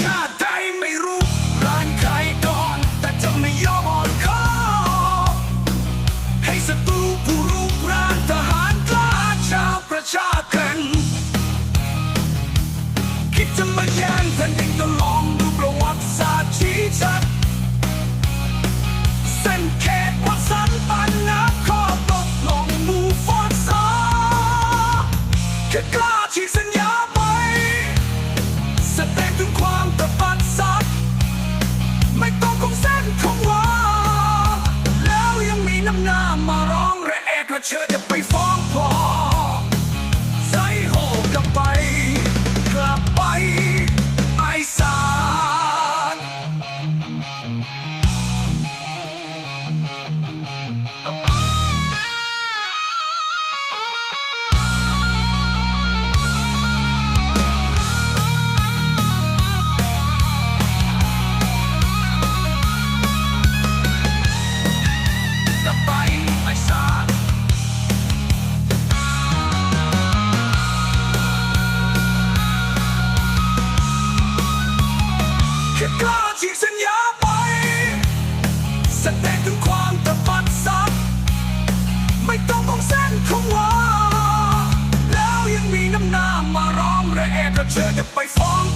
ช เธอจะไปฟ้องพ่อใจโหกลับไป กลับไปไอสาร แค่กล้าฉีกสัญญาไป แสดงถึงความตะบัดสัตว์ไม่ต้องมองเส้นของวาแล้วยังมีน้ำหน้ามาร้องระแอกเชิญจะไปฟ้อง